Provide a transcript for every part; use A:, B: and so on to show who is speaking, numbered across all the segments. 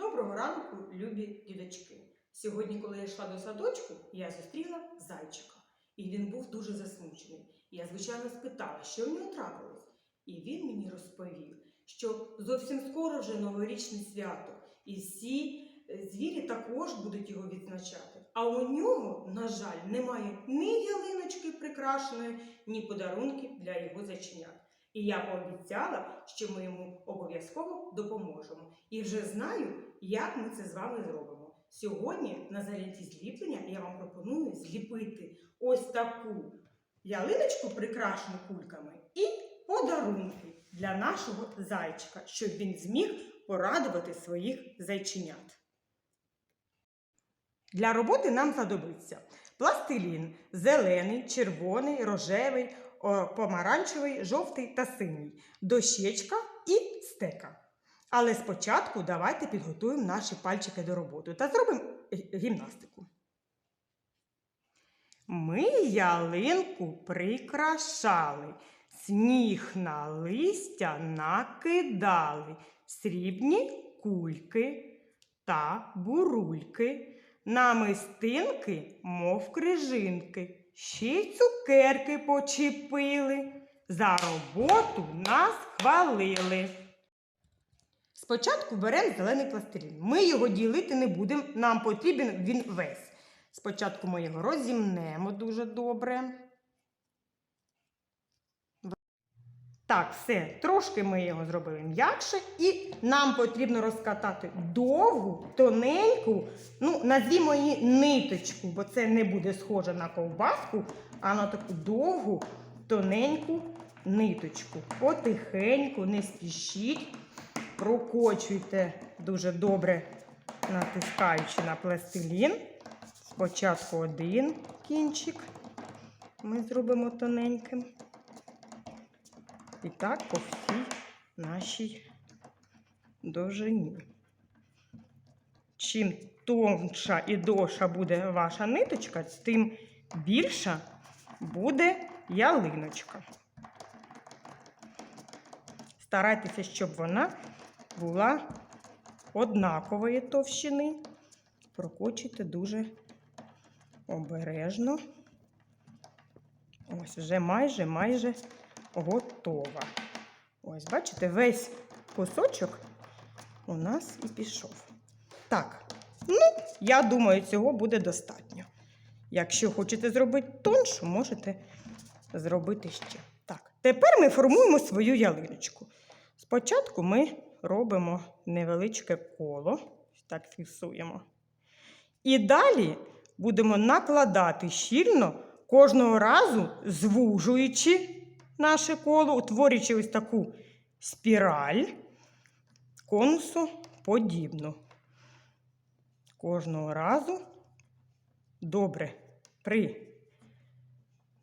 A: Доброго ранку, любі діточки. Сьогодні, коли я йшла до садочку, я зустріла зайчика. І він був дуже засмучений. Я, звичайно, спитала, що в нього трапилось. І він мені розповів, що зовсім скоро вже новорічне свято, і всі е, звірі також будуть його відзначати. А у нього, на жаль, немає ні ялиночки прикрашеної, ні подарунків для його зайченят. І я пообіцяла, що ми йому обов'язково допоможемо. І вже знаю, як ми це з вами зробимо. Сьогодні на занятті зліплення я вам пропоную зліпити ось таку ялиночку, прикрашену кульками, і подарунки для нашого зайчика, щоб він зміг порадувати своїх зайченят. Для роботи нам знадобиться пластилін зелений, червоний, рожевий, помаранчевий, жовтий та синій, дощечка і стека. Але спочатку давайте підготуємо наші пальчики до роботи та зробимо гімнастику. Ми ялинку прикрашали, сніг на листя накидали, срібні кульки та бурульки, намистинки, мов крижинки, ще й цукерки почепили. За роботу нас хвалили. Спочатку беремо зелений пластилін. Ми його ділити не будемо, нам потрібен він весь. Спочатку ми його розімнемо дуже добре. Так, все, трошки ми його зробили м'якше, і нам потрібно розкатати довгу, тоненьку, ну, назвімо її ниточку, бо це не буде схоже на ковбаску, а на таку довгу, тоненьку ниточку. Потихеньку, не спішіть, прокочуйте дуже добре, натискаючи на пластилін. Спочатку один кінчик ми зробимо тоненьким. І так по всій нашій довжині. Чим тонша і довша буде ваша ниточка, тим більша буде ялиночка. Старайтеся, щоб вона була однакової товщини. Прокочуйте дуже обережно. Ось вже майже майже готова. Ось, бачите, весь кусочок у нас і пішов. Так, ну, я думаю, цього буде достатньо. Якщо хочете зробити тоншу, можете зробити ще. Так, тепер ми формуємо свою ялиночку. Спочатку ми робимо невеличке коло, так фіксуємо. І далі будемо накладати щільно кожного разу звужуючи наше коло, утворюючи ось таку спіраль конусу подібну. Кожного разу добре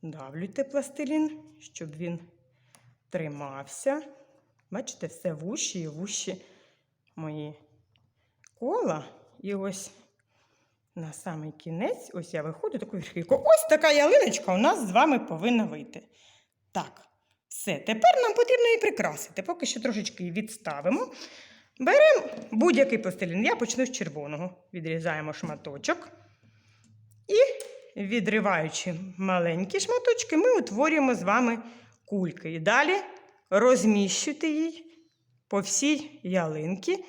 A: придавлюйте пластилін, щоб він тримався. Бачите, все вущі і вущі мої кола. І ось на самий кінець, ось я виходжу таку верхівку. Ось така ялиночка у нас з вами повинна вийти. Так, все. Тепер нам потрібно її прикрасити. Поки що трошечки її відставимо. Беремо будь-який пластилін. Я почну з червоного. Відрізаємо шматочок. І, відриваючи маленькі шматочки, ми утворюємо з вами кульки. І далі розміщуйте її по всій ялинці.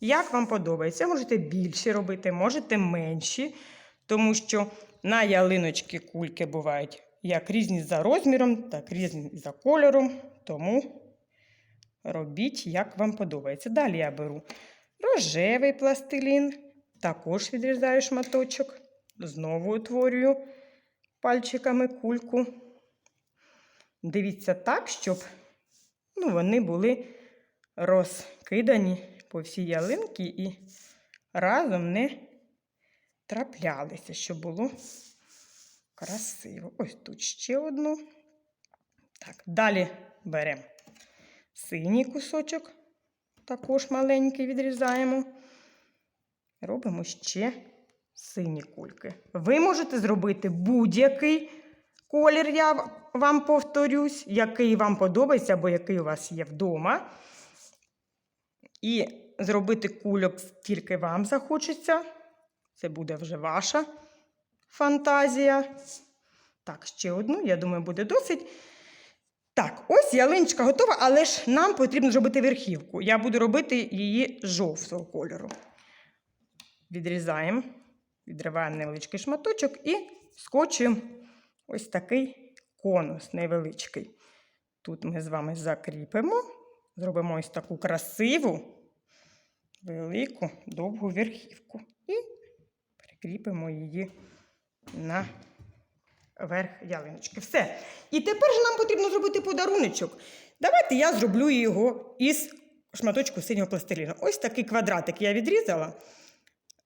A: Як вам подобається, можете більші робити, можете менші, тому що на ялиночки кульки бувають як різні за розміром, так різні за кольором. Тому робіть, як вам подобається. Далі я беру рожевий пластилін, також відрізаю шматочок, знову утворюю пальчиками кульку. Дивіться так, щоб ну, вони були розкидані по всій ялинці і разом не траплялися, щоб було красиво. Ось тут ще одну. Так, далі беремо синій кусочок, також маленький відрізаємо. Робимо ще сині кульки. Ви можете зробити будь-який колір, я вам повторюсь, який вам подобається або який у вас є вдома. І зробити кульок скільки вам захочеться. Це буде вже ваша фантазія. Так, ще одну, я думаю, буде досить. Так, ось ялиночка готова, але ж нам потрібно зробити верхівку. Я буду робити її жовтого кольору. Відрізаємо, відриваємо невеличкий шматочок і скочуємо ось такий конус невеличкий. Тут ми з вами закріпимо, зробимо ось таку красиву, велику, довгу верхівку. І прикріпимо її на верх ялиночки. Все. І тепер же нам потрібно зробити подаруночок. Давайте я зроблю його із шматочку синього пластиліну. Ось такий квадратик я відрізала.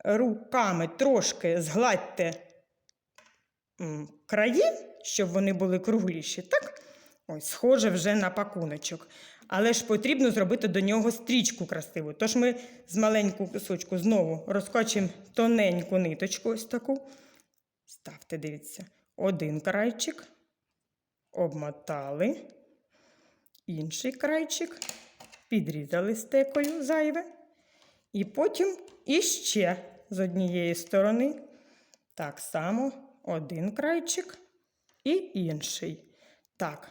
A: Руками трошки згладьте краї, щоб вони були кругліші. Так? Ось, схоже вже на пакуночок. Але ж потрібно зробити до нього стрічку красиву. Тож ми з маленького кусочку знову розкочимо тоненьку ниточку, ось таку. Ставте, дивіться, один крайчик, обмотали, інший крайчик, підрізали стекою зайве. І потім іще з однієї сторони. Так само один крайчик і інший. Так.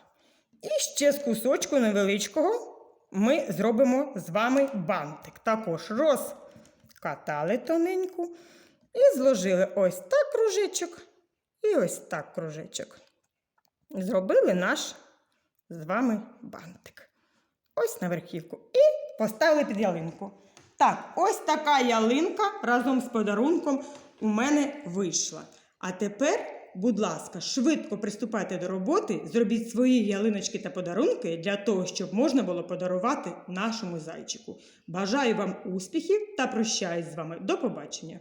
A: І ще з кусочку невеличкого ми зробимо з вами бантик. Також розкатали тоненьку і зложили ось так кружечок і ось так кружечок. Зробили наш з вами бантик. Ось на верхівку. І поставили під ялинку. Так, ось така ялинка разом з подарунком у мене вийшла. А тепер, будь ласка, швидко приступайте до роботи, зробіть свої ялиночки та подарунки для того, щоб можна було подарувати нашому зайчику. Бажаю вам успіхів та прощаюсь з вами. До побачення!